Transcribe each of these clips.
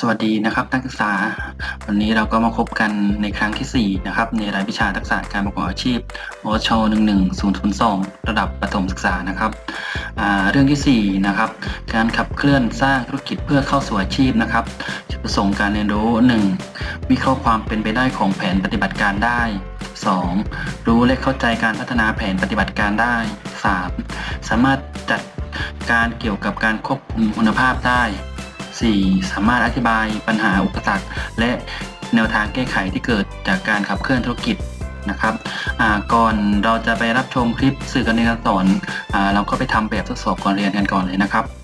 สวัสดีนะครับนักศึกษา วันนี้เราก็มาพบกันในครั้งที่ 4 นะครับ ในรายวิชาทักษะการประกอบอาชีพโอช11002ระดับประถมศึกษานะครับเรื่องที่ 4 นะครับ การขับเคลื่อนสร้างธุรกิจเพื่อเข้าสู่อาชีพนะครับจุดประสงค์การเรียนรู้ 1. วิเคราะห์ความเป็นไปได้ของแผนปฏิบัติการได้ 2. รู้และเข้าใจการพัฒนาแผนปฏิบัติการได้ 3. สามารถจัดการเกี่ยวกับการควบคุมคุณภาพได้ 4. สามารถอธิบายปัญหาอุปสรรคและแนวทางแก้ไขที่เกิดจากการขับเคลื่อนธุรกิจนะครับก่อนเราจะไปรับชมคลิปสื่อการเรียนการสอนอเราก็ไปทำแบบทดสอบก่อนเรียนกันก่อนเลยนะครับ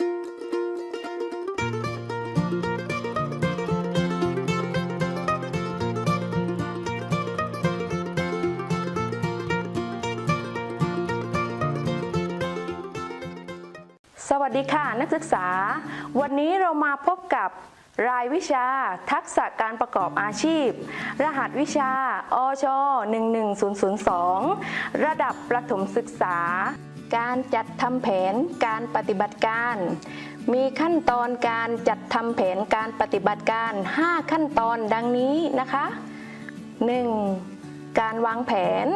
สวัสดีค่ะ นักศึกษา วันนี้เรามาพบกับรายวิชา ทักษะการประกอบอาชีพ รหัสวิชา อช 11002 ระดับประถมศึกษา การจัดทำแผนการปฏิบัติการ มีขั้นตอนการจัดทำแผนการปฏิบัติการ 5 ขั้นตอนดังนี้นะคะ 1. การวางแผน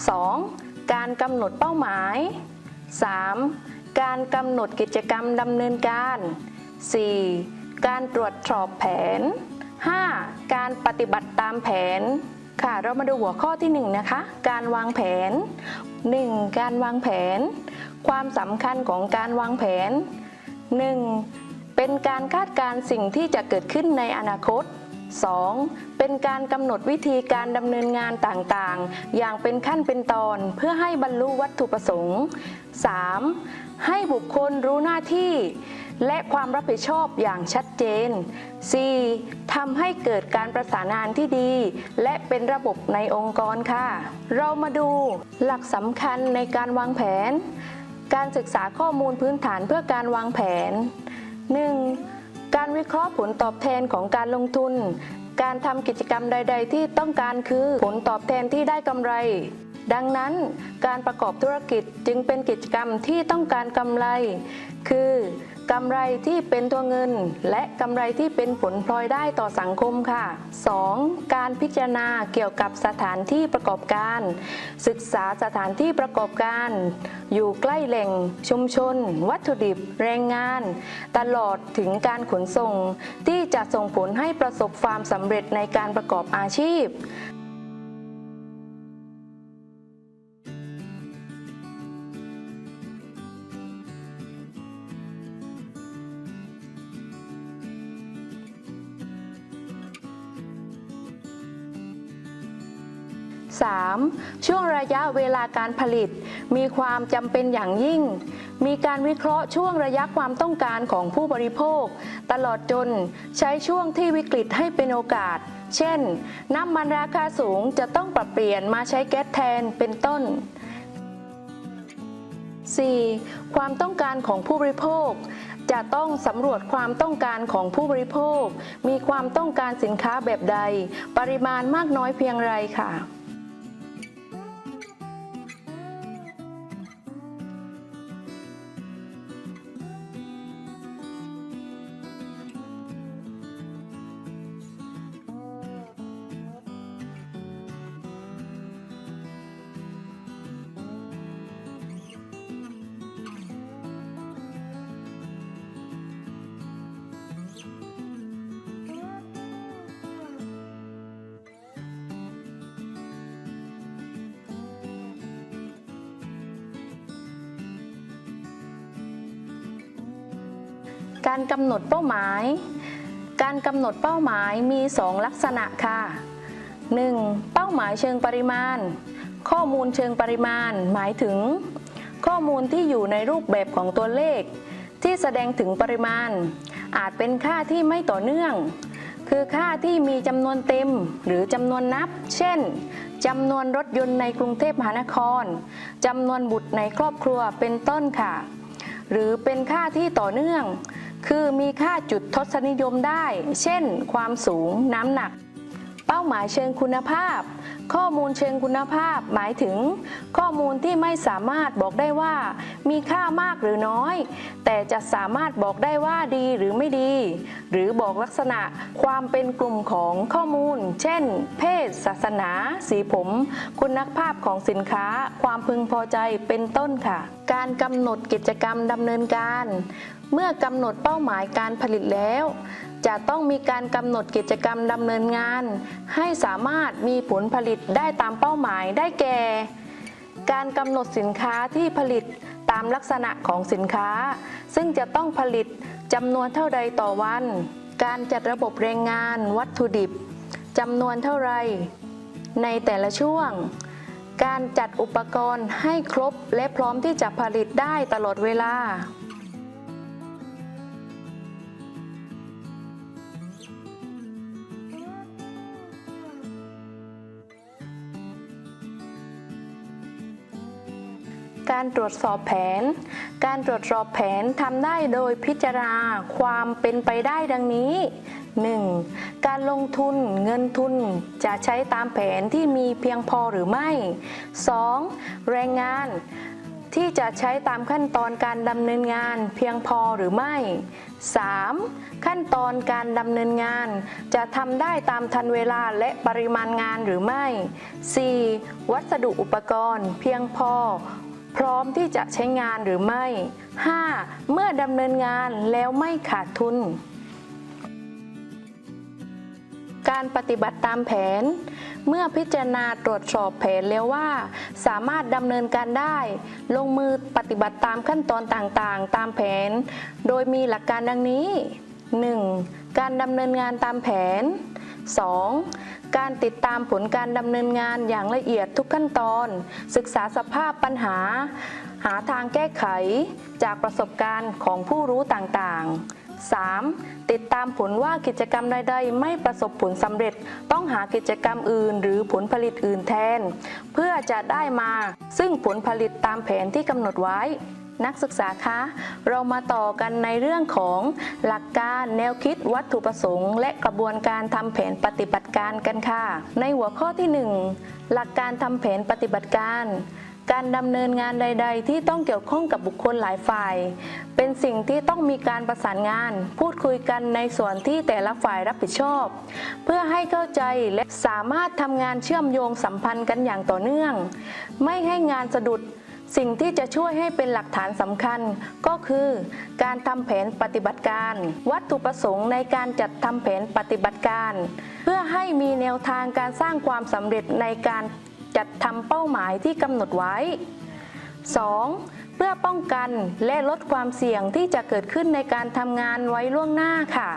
2. การกำหนดเป้าหมาย 3. การกำหนดกิจกรรมดำเนินการ 4. การตรวจสอบแผน 5. การปฏิบัติตามแผน ค่ะ เรามาดูหัวข้อที่1นะคะ การวางแผน 1. การวางแผน ความสำคัญของการวางแผน 1. เป็นการคาดการณ์สิ่งที่จะเกิดขึ้นในอนาคต 2. เป็นการกำหนดวิธีการดำเนินงานต่างๆ อย่างเป็นขั้นเป็นตอนเพื่อให้บรรลุวัตถุประสงค์ 3. ให้บุคคลรู้หน้าที่ และความรับผิดชอบอย่างชัดเจน 4. ทำให้เกิดการประสานงานที่ดี และเป็นระบบในองค์กรค่ะ เรามาดูหลักสำคัญในการวางแผน การศึกษาข้อมูลพื้นฐานเพื่อการวางแผน 1. การวิเคราะห์ผลตอบแทนของการลงทุน การทำกิจกรรมใด ๆ ที่ต้องการคือผลตอบแทนที่ได้กำไร ดังนั้นการประกอบธุรกิจจึงเป็นกิจกรรมที่ต้องการกำไร คือกำไรที่เป็นตัวเงิน และกำไรที่เป็นผลพลอยได้ต่อสังคมค่ะ 2. การพิจารณาเกี่ยวกับสถานที่ประกอบการ ศึกษาสถานที่ประกอบการ อยู่ใกล้แหล่งชุมชน วัตถุดิบ แรงงาน ตลอดถึงการขนส่ง ที่จะส่งผลให้ประสบความสำเร็จในการประกอบอาชีพ 3. ช่วงระยะเวลาการผลิต มีความจำเป็นอย่างยิ่ง มีการวิเคราะห์ช่วงระยะความต้องการของผู้บริโภค ตลอดจนใช้ช่วงที่วิกฤตให้เป็นโอกาส เช่น น้ำมันราคาสูงจะต้องปรับเปลี่ยนมาใช้แก๊สแทนเป็นต้น 4. ความต้องการของผู้บริโภค จะต้องสำรวจความต้องการของผู้บริโภค มีความต้องการสินค้าแบบใด ปริมาณมากน้อยเพียงไรค่ะ การกำหนดเป้าหมาย การกำหนดเป้าหมายมี 2 ลักษณะค่ะ 1. เป้าหมายเชิงปริมาณ ข้อมูลเชิงปริมาณ หมายถึง ข้อมูลที่อยู่ในรูปแบบของตัวเลข ที่แสดงถึงปริมาณ อาจเป็นค่าที่ไม่ต่อเนื่อง คือค่าที่มีจำนวนเต็มหรือจำนวนนับ เช่นจำนวนรถยนต์ในกรุงเทพมหานครจำนวนบุตรในครอบครัวเป็นต้นค่ะ หรือเป็นค่าที่ต่อเนื่อง คือมีค่าจุดทศนิยมได้ เช่น ความสูง น้ำหนัก เป้าหมายเชิงคุณภาพ ข้อมูลเชิงคุณภาพ หมายถึง ข้อมูลที่ไม่สามารถบอกได้ว่า มีค่ามากหรือน้อย แต่จะสามารถบอกได้ว่าดีหรือไม่ดี หรือบอกลักษณะความเป็นกลุ่มของข้อมูล เช่น เพศ ศาสนา สีผม คุณภาพของสินค้า ความพึงพอใจเป็นต้นค่ะ การกำหนดกิจกรรมดำเนินการ เมื่อกำหนดเป้าหมายการผลิตแล้ว จะต้องมีการกำหนดกิจกรรมดำเนินงาน ให้สามารถมีผลผลิตได้ตามเป้าหมายได้แก่ การกำหนดสินค้าที่ผลิตตามลักษณะของสินค้า ซึ่งจะต้องผลิตจำนวนเท่าใดต่อวัน การจัดระบบแรงงาน วัตถุดิบจำนวนเท่าไร ในแต่ละช่วง การจัดอุปกรณ์ให้ครบและพร้อมที่จะผลิตได้ตลอดเวลา การตรวจสอบแผน การตรวจสอบแผนทำได้โดยพิจารณาความเป็นไปได้ดังนี้ 1. การลงทุนเงินทุนจะใช้ตามแผนที่มีเพียงพอหรือไม่ 2. แรงงานที่จะใช้ตามขั้นตอนการดำเนินงานเพียงพอหรือไม่ 3. ขั้นตอนการดำเนินงาน จะทำได้ตามทันเวลาและปริมาณงานหรือไม่ 4. วัสดุอุปกรณ์เพียงพอ พร้อมที่จะใช้งานหรือไม่ 5. เมื่อดำเนินงานแล้วไม่ขาดทุน การปฏิบัติตามแผน เมื่อพิจารณาตรวจสอบแผนแล้วว่า สามารถดำเนินการได้ ลงมือปฏิบัติตามขั้นตอนต่างๆ ตามแผน โดยมีหลักการดังนี้ 1. การดำเนินงานตามแผน 2. การติดตามผลการดำเนินงานอย่างละเอียดทุกขั้นตอน ศึกษาสภาพปัญหา หาทางแก้ไขจากประสบการณ์ของผู้รู้ต่างๆ 3. ติดตามผลว่ากิจกรรมใดๆไม่ประสบผลสำเร็จ ต้องหากิจกรรมอื่น หรือผลผลิตอื่นแทน เพื่อจะได้มาซึ่งผลผลิตตามแผนที่กำหนดไว้ นักศึกษาคะ เรามาต่อกันในเรื่องของหลักการแนวคิดวัตถุประสงค์ และกระบวนการทำแผนปฏิบัติการกันค่ะ ในหัวข้อที่ 1 หลักการทำแผนปฏิบัติการ การดำเนินงานใด ๆ ที่ต้องเกี่ยวข้องกับบุคคลหลายฝ่าย เป็นสิ่งที่ต้องมีการประสานงาน พูดคุยกันในส่วนที่แต่ละฝ่ายรับผิดชอบ เพื่อให้เข้าใจและสามารถทำงานเชื่อมโยงสัมพันธ์กันอย่างต่อเนื่อง ไม่ให้งานสะดุด สิ่งที่จะช่วยให้เป็นหลักฐานสำคัญก็คือ การทำแผนปฏิบัติการ วัตถุประสงค์ในการจัดทำแผนปฏิบัติการ เพื่อให้มีแนวทางการสร้างความสำเร็จในการจัดทำเป้าหมายที่กำหนดไว้ 2. เพื่อป้องกันและลดความเสี่ยงที่จะเกิดขึ้นในการทำงานไว้ล่วงหน้าค่ะ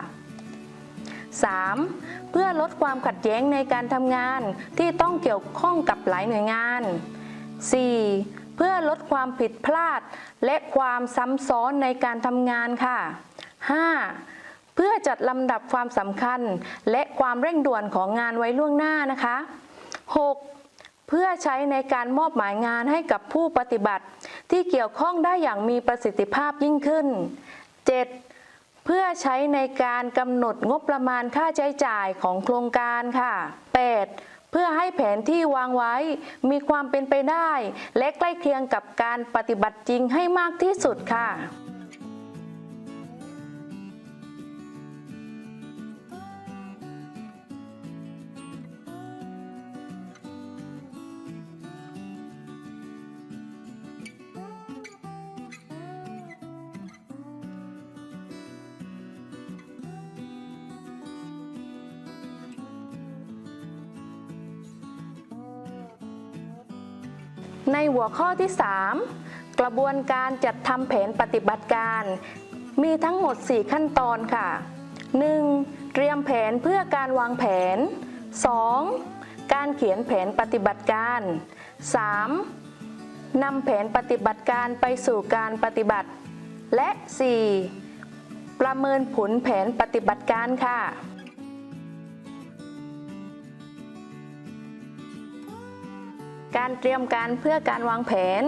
3. เพื่อลดความขัดแย้งในการทำงานที่ต้องเกี่ยวข้องกับหลายหน่วยงาน 4. เพื่อลดความผิดพลาด และความซ้ำซ้อนในการทำงานค่ะ 5. เพื่อจัดลำดับความสำคัญ และความเร่งด่วนของงานไว้ล่วงหน้านะคะ 6. เพื่อใช้ในการมอบหมายงานให้กับผู้ปฏิบัติ ที่เกี่ยวข้องได้อย่างมีประสิทธิภาพยิ่งขึ้น 7. เพื่อใช้ในการกำหนดงบประมาณค่าใช้จ่ายของโครงการค่ะ 8. เพื่อให้แผนที่วางไว้มีความเป็นไปได้ และใกล้เคียงกับการปฏิบัติจริงให้มากที่สุดค่ะ ในหัวข้อที่ 3 กระบวนการจัดทำแผนปฏิบัติการ มีทั้งหมด 4 ขั้นตอนค่ะ 1. เตรียมแผนเพื่อการวางแผน 2. การเขียนแผนปฏิบัติการ 3. นำแผนปฏิบัติการไปสู่การปฏิบัติ และ 4. ประเมินผลแผนปฏิบัติการค่ะ การเตรียมการเพื่อการวางแผน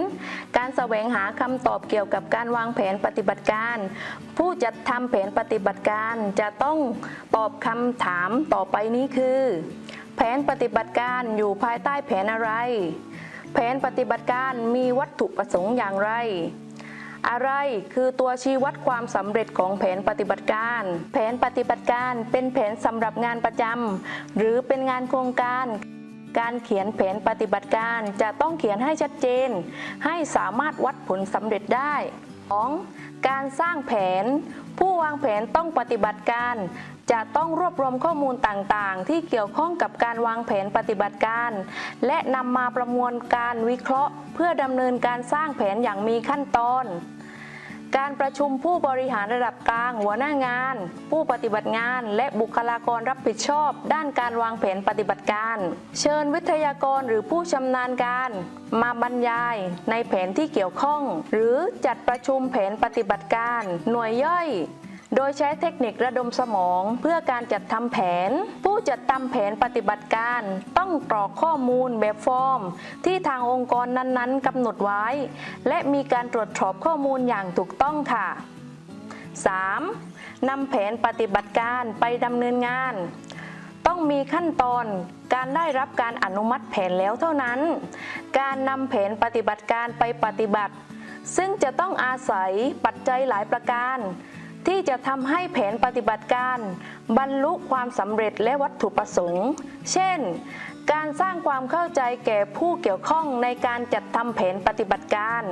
การแสวงหาคำตอบเกี่ยวกับการวางแผนปฏิบัติการ ผู้จัดทำแผนปฏิบัติการจะต้องตอบคำถามต่อไปนี้คือ แผนปฏิบัติการอยู่ภายใต้แผนอะไร แผนปฏิบัติการมีวัตถุประสงค์อย่างไร อะไรคือตัวชี้วัดความสำเร็จของแผนปฏิบัติการ แผนปฏิบัติการเป็นแผนสำหรับงานประจำหรือเป็นงานโครงการ การเขียนแผนปฏิบัติการจะต้องเขียนให้ชัดเจน ให้สามารถวัดผลสำเร็จได้ 2. การสร้างแผน ผู้วางแผนต้องปฏิบัติการ จะต้องรวบรวมข้อมูลต่างๆ ที่เกี่ยวข้องกับการวางแผนปฏิบัติการ และนำมาประมวลการวิเคราะห์ เพื่อดำเนินการสร้างแผนอย่างมีขั้นตอน การประชุมผู้บริหารระดับกลาง หัวหน้างาน ผู้ปฏิบัติงาน และบุคลากรรับผิดชอบ ด้านการวางแผนปฏิบัติการ เชิญวิทยากรหรือผู้ชำนาญการ มาบรรยายในแผนที่เกี่ยวข้อง หรือจัดประชุมแผนปฏิบัติการ หน่วยย่อย โดยใช้เทคนิคระดมสมองเพื่อการจัดทำแผน ผู้จัดทำแผนปฏิบัติการต้องกรอกข้อมูลแบบฟอร์ม ที่ทางองค์กรนั้นๆกำหนดไว้ และมีการตรวจสอบข้อมูลอย่างถูกต้องค่ะ 3. นำแผนปฏิบัติการไปดำเนินงาน ต้องมีขั้นตอนการได้รับการอนุมัติแผนแล้วเท่านั้น การนำแผนปฏิบัติการไปปฏิบัติ ซึ่งจะต้องอาศัยปัจจัยหลายประการ ที่จะทำให้แผนปฏิบัติการ บรรลุความสำเร็จและวัตถุประสงค์ เช่น การสร้างความเข้าใจแก่ผู้เกี่ยวข้องในการจัดทำแผนปฏิบัติการ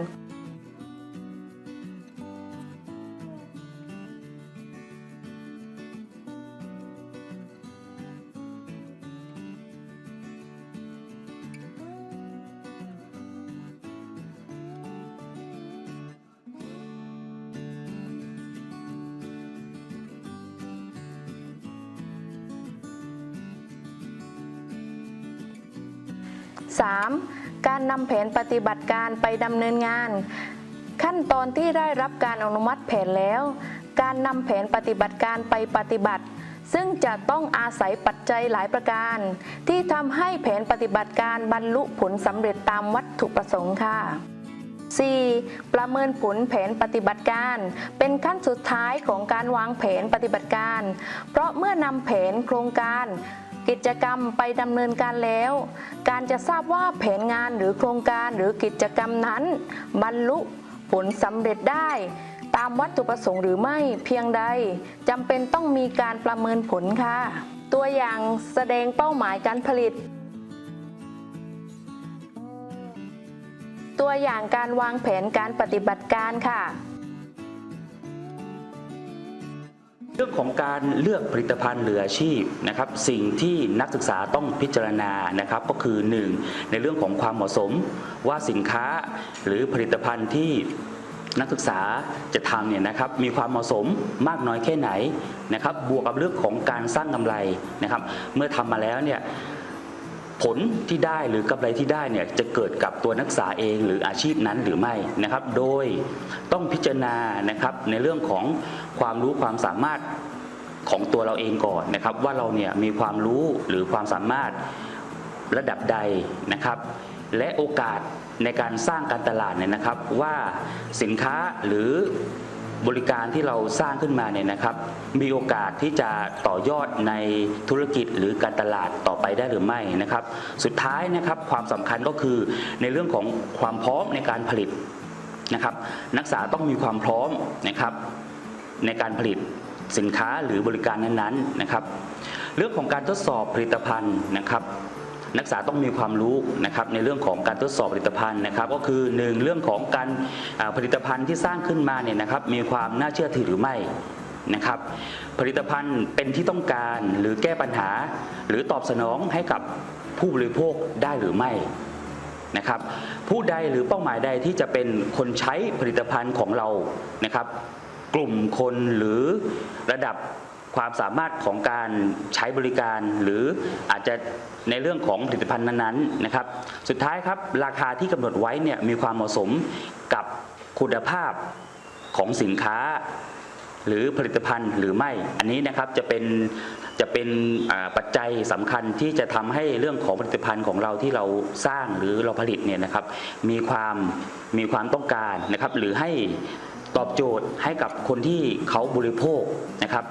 การนำแผนปฏิบัติการไปดำเนินงาน ขั้นตอนที่ได้รับการอนุมัติแผนแล้ว การนำแผนปฏิบัติการไปปฏิบัติ ซึ่งจะต้องอาศัยปัจจัยหลายประการ ที่ทำให้แผนปฏิบัติการบรรลุผลสำเร็จตามวัตถุประสงค์ค่ะ 4. ประเมินผลแผนปฏิบัติการ เป็นขั้นสุดท้ายของการวางแผนปฏิบัติการ เพราะเมื่อนำแผนโครงการ กิจกรรมไปดำเนินการแล้ว การจะทราบว่าแผนงานหรือโครงการหรือกิจกรรมนั้น บรรลุผลสำเร็จได้ ตามวัตถุประสงค์หรือไม่เพียงใดจำเป็นต้องมีการประเมินผลค่ะ ตัวอย่างแสดงเป้าหมายการผลิต ตัวอย่างการวางแผนการปฏิบัติการค่ะ เรื่องของการเลือกผลิตภัณฑ์หรืออาชีพนะครับสิ่งที่นักศึกษาต้องพิจารณานะครับก็คือ 1. ในเรื่องของความเหมาะสมว่าสินค้าหรือผลิตภัณฑ์ที่นักศึกษาจะทำเนี่ยนะครับมีความเหมาะสมมากน้อยแค่ไหนนะครับบวกกับเรื่องของการสร้างกำไรนะครับเมื่อทำมาแล้วเนี่ย ผลที่ได้หรือกำไรที่ได้เนี่ยจะเกิดกับตัวนักศึกษาเองหรืออาชีพนั้นหรือไม่นะครับ โดยต้องพิจารณานะครับในเรื่องของความรู้ความสามารถของตัวเราเองก่อนนะครับ ว่าเราเนี่ยมีความรู้หรือความสามารถระดับใดนะครับ และโอกาสในการสร้างการตลาดเนี่ยนะครับ ว่าสินค้าหรือ บริการที่เราสร้างขึ้นมาเนี่ยนะครับ มีโอกาสที่จะต่อยอดในธุรกิจหรือการตลาดต่อไปได้หรือไม่นะครับ สุดท้ายนะครับความสำคัญก็คือในเรื่องของความพร้อมในการผลิตนะครับ นักศึกษาต้องมีความพร้อมนะครับในการผลิตสินค้าหรือบริการนั้นๆนะครับ เรื่องของการทดสอบผลิตภัณฑ์นะครับ นักศึกษาต้องมีความรู้นะครับในเรื่องของการทดสอบผลิตภัณฑ์นะครับ ก็คือหนึ่งเรื่องของการผลิตภัณฑ์ที่สร้างขึ้นมาเนี่ยนะครับมีความน่าเชื่อถือหรือไม่นะครับผลิตภัณฑ์เป็นที่ต้องการหรือแก้ปัญหา หรือตอบสนองให้กับผู้บริโภคได้หรือไม่นะครับผู้ใดหรือเป้าหมายใดที่จะเป็นคนใช้ผลิตภัณฑ์ของเรานะครับ กลุ่มคนหรือระดับ ความสามารถของการใช้บริการหรืออาจจะในเรื่องของผลิตภัณฑ์นั้นๆนะครับ สุดท้ายครับราคาที่กำหนดไว้เนี่ยมีความเหมาะสมกับคุณภาพของสินค้า หรือผลิตภัณฑ์หรือไม่ อันนี้นะครับจะเป็นจะเป็นปัจจัยสำคัญที่จะทำให้เรื่องของผลิตภัณฑ์ของเราที่เราสร้างหรือเราผลิตเนี่ยนะครับ มีความมีความต้องการนะครับ หรือให้ตอบโจทย์ให้กับคนที่เขาบริโภคนะครับ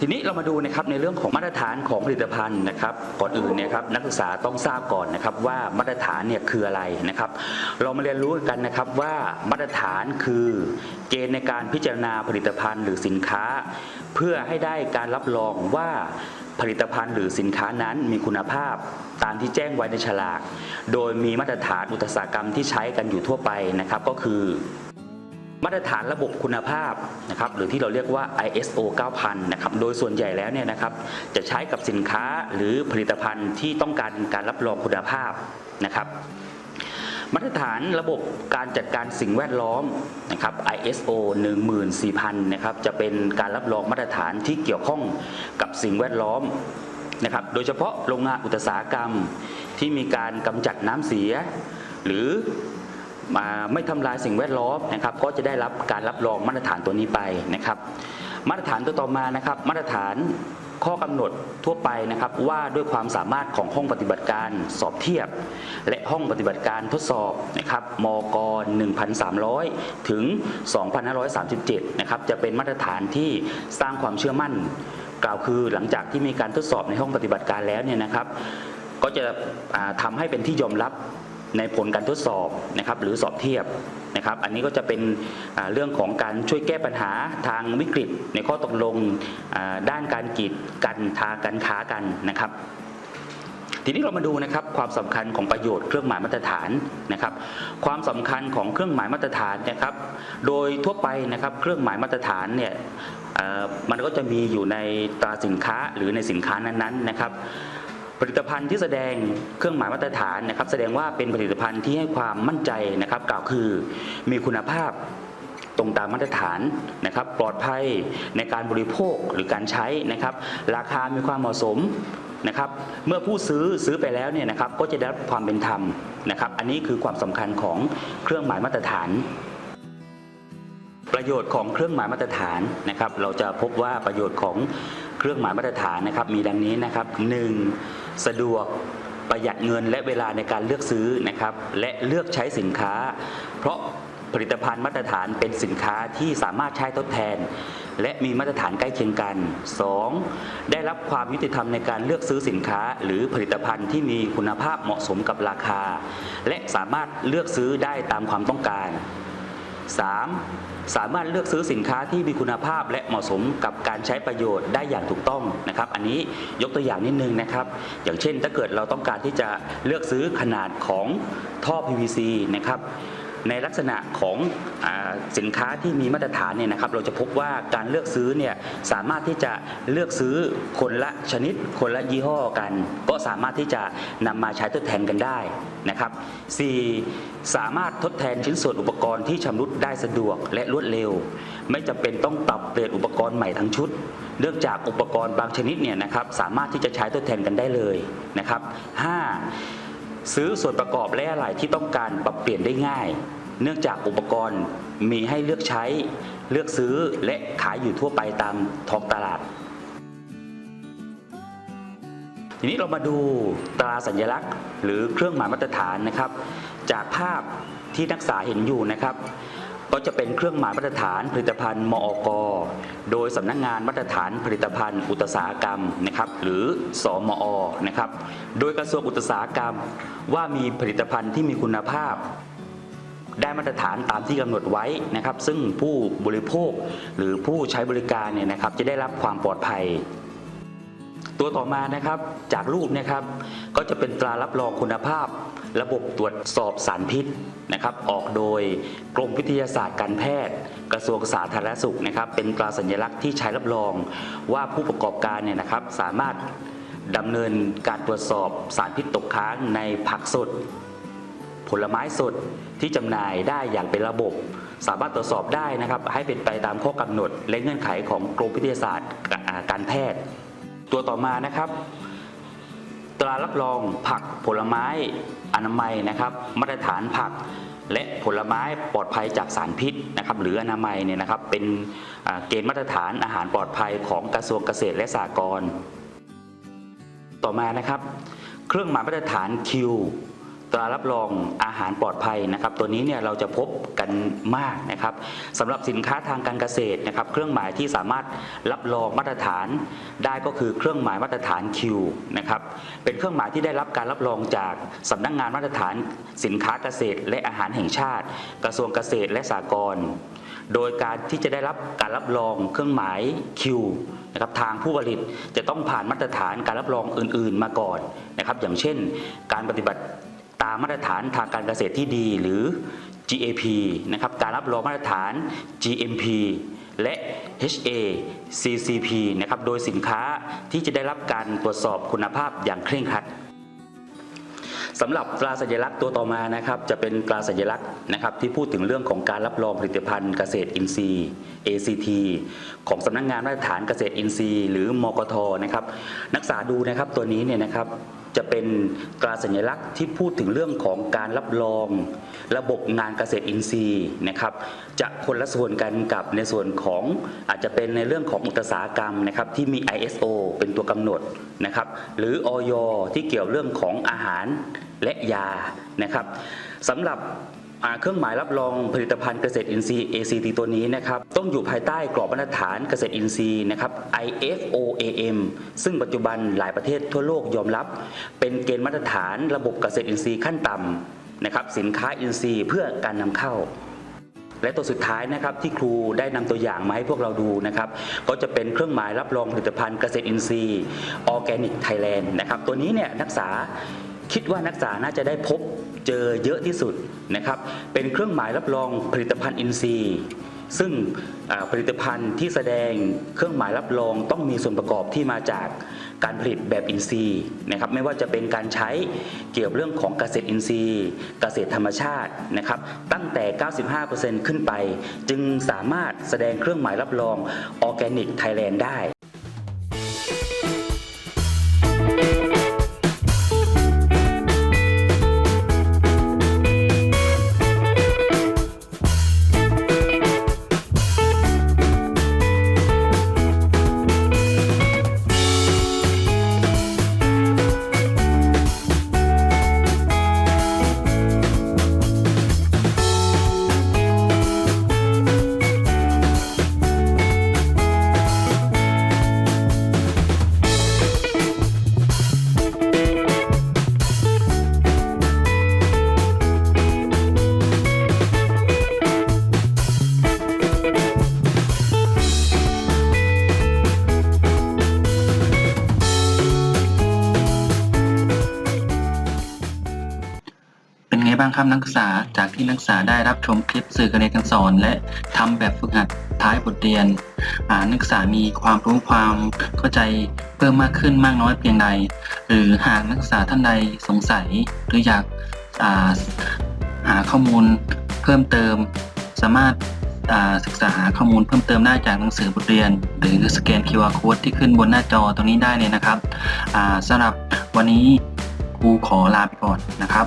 ทีนี้เรามาดูนะครับในเรื่องของมาตรฐานของผลิตภัณฑ์นะครับก่อนอื่นเนี่ยครับนักศึกษาต้องทราบก่อนนะครับว่ามาตรฐานเนี่ยคืออะไรนะครับ เรามาเรียนรู้กันนะครับว่ามาตรฐานคือเกณฑ์ในการพิจารณาผลิตภัณฑ์หรือสินค้า เพื่อให้ได้การรับรองว่าผลิตภัณฑ์หรือสินค้านั้นมีคุณภาพตามที่แจ้งไว้ในฉลาก โดยมีมาตรฐานอุตสาหกรรมที่ใช้กันอยู่ทั่วไปนะครับ ก็คือ มาตรฐานระบบคุณภาพนะครับหรือที่เราเรียกว่า ISO 9000 นะครับโดยส่วนใหญ่แล้วเนี่ยนะครับจะใช้กับสินค้าหรือผลิตภัณฑ์ที่ต้องการการรับรองคุณภาพนะครับมาตรฐานระบบการจัดการสิ่งแวดล้อมนะครับ ISO 14000 นะครับจะเป็นการรับรองมาตรฐานที่เกี่ยวข้องกับสิ่งแวดล้อมนะครับโดยเฉพาะโรงงานอุตสาหกรรมที่มีการกำจัดน้ำเสีย หรือ มาไม่ทำลายสิ่งแวดล้อมนะครับ ก็จะได้รับการรับรองมาตรฐานตัวนี้ไปนะครับ มาตรฐานตัวต่อมานะครับ มาตรฐานข้อกำหนดทั่วไปนะครับว่าด้วยความสามารถของห้องปฏิบัติการสอบเทียบ และห้องปฏิบัติการทดสอบนะครับมก 1,300 ถึง 2,537 นะครับจะเป็นมาตรฐานที่สร้างความเชื่อมั่น กล่าวคือหลังจากที่มีการทดสอบในห้องปฏิบัติการแล้วเนี่ยนะครับ ก็จะทำาให้เป็นที่ยอมรับ ในผลการทดสอบนะครับหรือสอบเทียบนะครับ อันนี้ก็จะเป็นเรื่องของการช่วยแก้ปัญหาทางวิกฤต ในข้อตกลงด้านการกีดกันทางการค้ากันนะครับ ทีนี้เรามาดูนะครับความสำคัญของประโยชน์เครื่องหมายมาตรฐานนะครับ ความสำคัญของเครื่องหมายมาตรฐานนะครับ โดยทั่วไปนะครับเครื่องหมายมาตรฐานเนี่ยมันก็จะมีอยู่ในตราสินค้าหรือในสินค้านั้นๆนะครับ ผลิตภัณฑ์ที่แสดงเครื่องหมายมาตรฐานนะครับ แสดงว่าเป็นผลิตภัณฑ์ที่ให้ความมั่นใจนะครับ กล่าวคือมีคุณภาพตรงตามมาตรฐานนะครับ ปลอดภัยในการบริโภคหรือการใช้นะครับ ราคามีความเหมาะสมนะครับ เมื่อผู้ซื้อซื้อไปแล้วเนี่ยนะครับ ก็จะได้รับความเป็นธรรมนะครับ อันนี้คือความสำคัญของเครื่องหมายมาตรฐานประโยชน์ของเครื่องหมายมาตรฐานนะครับ เราจะพบว่าประโยชน์ของเครื่องหมายมาตรฐานนะครับ มีดังนี้นะครับ 1. สะดวกประหยัดเงินและเวลาในการเลือกซื้อนะครับ และเลือกใช้สินค้า เพราะผลิตภัณฑ์มาตรฐานเป็นสินค้าที่สามารถใช้ทดแทน และมีมาตรฐานใกล้เคียงกัน 2. ได้รับความยุติธรรมในการเลือกซื้อสินค้า หรือผลิตภัณฑ์ที่มีคุณภาพเหมาะสมกับราคา และสามารถเลือกซื้อได้ตามความต้องการ 3. สามารถเลือกซื้อสินค้าที่มีคุณภาพและเหมาะสมกับการใช้ประโยชน์ได้อย่างถูกต้องนะครับ อันนี้ยกตัวอย่างนิดนึงนะครับ อย่างเช่นถ้าเกิดเราต้องการที่จะเลือกซื้อขนาดของท่อ PVC นะครับ ในลักษณะของอสินค้าที่มีมาตรฐานเนี่ยนะครับ เราจะพบว่าการเลือกซื้อเนี่ยสามารถที่จะเลือกซื้อคนละชนิด คนละยี่ห้อกัน ก็สามารถที่จะนำมาใช้ทดแทนกันได้นะครับ 4. สามารถทดแทนชิ้นส่วนอุปกรณ์ที่ชำรุดได้สะดวกและรวดเร็ว ไม่จำเป็นต้องปรับเปลี่ยนอุปกรณ์ใหม่ทั้งชุดเนื่องจากอุปกรณ์บางชนิดเนี่ยนะครับสามารถที่จะใช้ทดแทนกันได้เลยนะครับ 5. ซื้อส่วนประกอบและอะไหล่ที่ต้องการปรับเปลี่ยนได้ง่าย เนื่องจากอุปกรณ์มีให้เลือกใช้ เลือกซื้อและขายอยู่ทั่วไปตามท้องตลาด ทีนี้เรามาดูตราสัญลักษณ์ หรือเครื่องหมายมาตรฐานนะครับ จากภาพที่นักศึกษาเห็นอยู่นะครับ ก็จะเป็นเครื่องหมายมาตรฐานผลิตภัณฑ์มอกโดยสำนักงานมาตรฐานผลิตภัณฑ์อุตสาหกรรมนะครับหรือสอมอนะครับโดยกระทรวงอุตสาหกรรม ว่ามีผลิตภัณฑ์ที่มีคุณภาพ ได้มาตรฐานตามที่กำหนดไว้นะครับ ซึ่งผู้บริโภคหรือผู้ใช้บริการเนี่ยนะครับจะได้รับความปลอดภัย ตัวต่อมานะครับจากรูปนะครับ ก็จะเป็นตรารับรองคุณภาพ ระบบตรวจสอบสารพิษนะครับ ออกโดยกรมวิทยาศาสตร์การแพทย์ กระทรวงสาธารณสุขนะครับ เป็นตราสัญลักษณ์ที่ใช้รับรองว่าผู้ประกอบการเนี่ยนะครับ สามารถดำเนินการตรวจสอบสารพิษตกค้างในผักสด ผลไม้สดที่จำหน่ายได้อย่างเป็นระบบ สามารถตรวจสอบได้นะครับ ให้เป็นไปตามข้อกำหนด และเงื่อนไขของกรมวิทยาศาสตร์การแพทย์ ตัวต่อมานะครับ ตรารับรองผักผลไม้อนามัยนะครับ มาตรฐานผักและผลไม้ปลอดภัยจากสารพิษนะครับ หรืออนามัยเนี่ยนะครับ เป็นเกณฑ์มาตรฐานอาหารปลอดภัยของกระทรวงเกษตรและสหกรณ์ต่อมานะครับ เครื่องหมายมาตรฐาน Q ตรารับรองอาหารปลอดภัยนะครับ ตัวนี้เนี่ยเราจะพบกันมากนะครับสำหรับสินค้าทางการเกษตรนะครับ เครื่องหมายที่สามารถรับรองมาตรฐานได้ก็คือเครื่องหมายมาตรฐาน Q นะครับเป็นเครื่องหมายที่ได้รับการรับรองจากสำนักงงานมาตรฐานสินค้าเกษตร และอาหารแห่งชาติ กระทรวงเกษตรและสหกรณ์โดยการที่จะได้รับการรับรองเครื่องหมาย Q นะครับทางผู้ผลิตจะต้องผ่านมาตรฐานการรับรองอื่น ๆ มาก่อนนะครับ อย่างเช่น การปฏิบัติ ตามมาตรฐานทางการเกษตรที่ดีหรือ GAP นะครับการรับรองมาตรฐาน GMP และ HA CCP นะครับโดยสินค้าที่จะได้รับการตรวจสอบคุณภาพอย่างเคร่งครัดสำหรับตราสัญลักษณ์ตัวต่อมานะครับจะเป็นตราสัญลักษณ์นะครับที่พูดถึงเรื่องของการรับรองผลิตภัณฑ์เกษตรอินทรีย์ ACT ของสำนักงงานมาตรฐานเกษตรอินทรีย์ หรือมกทนะครับนักศึกษาดูนะครับตัวนี้เนี่ยนะครับ จะเป็นตราสัญลักษณ์ที่พูดถึงเรื่องของการรับรอง ระบบงานเกษตรอินทรีย์นะครับ จะคนละส่วนกันกับในส่วนของอาจจะเป็นในเรื่องของอุตสาหกรรมนะครับที่มี ISO เป็นตัวกำหนดนะครับ หรือออยที่เกี่ยวเรื่องของอาหารและยานะครับสำหรับ เครื่องหมายรับรองผลิตภัณฑ์เกษตรอินทรีย์ ACT ตัวนี้นะครับต้องอยู่ภายใต้กรอบมาตรฐานเกษตรอินทรีย์นะครับ IFOAM ซึ่งปัจจุบันหลายประเทศทั่วโลกยอมรับ เป็นเกณฑ์มาตรฐานระบบเกษตรอินทรีย์ขั้นต่ำนะครับสินค้าอินทรีย์เพื่อการนำเข้า และตัวสุดท้ายนะครับที่ครูได้นำตัวอย่างมาให้พวกเราดูนะครับก็จะเป็นเครื่องหมายรับรองผลิตภัณฑ์เกษตรอินทรีย์ออร์แกนิกไทยแลนด์นะครับตัวนี้เนี่ยนักศึกษาคิดว่านักศึกษาน่าจะได้พบ เจอเยอะที่สุดนะครับ เป็นเครื่องหมายรับรองผลิตภัณฑ์อินทรีย์ ซึ่งผลิตภัณฑ์ที่แสดงเครื่องหมายรับรองต้องมีส่วนประกอบที่มาจากการผลิตแบบอินทรีย์นะครับไม่ว่าจะเป็นการใช้เกี่ยวเรื่องของเกษตรอินทรีย์ เกษตรธรรมชาตินะครับตั้งแต่ 95%ขึ้นไป จึงสามารถแสดงเครื่องหมายรับรองออร์แกนิกไทยแลนด์ได้ นไงบ้างครับนักศึกษาจากที่นักศึกษาได้รับชมคลิปสื่อการเรียนการสอน และทำแบบฝึกหัดท้ายบทเรียนนักศึกษามีความรู้ความเข้าใจเพิ่มมากขึ้นมากน้อยเพียงใด หรือหากนักศึกษาท่านใดสงสัย หรืออยากาหาข้อมูลเพิ่มเติม สามารถศึกษาหาข้อมูลเพิ่มเติมได้จากหนังสือบทเรียน หรือสแกน QR Code ที่ขึ้นบนหน้าจอตรงนี้ได้เลยนะครับสำหรับวันนี้ครูขอลาไปก่อนนะครับ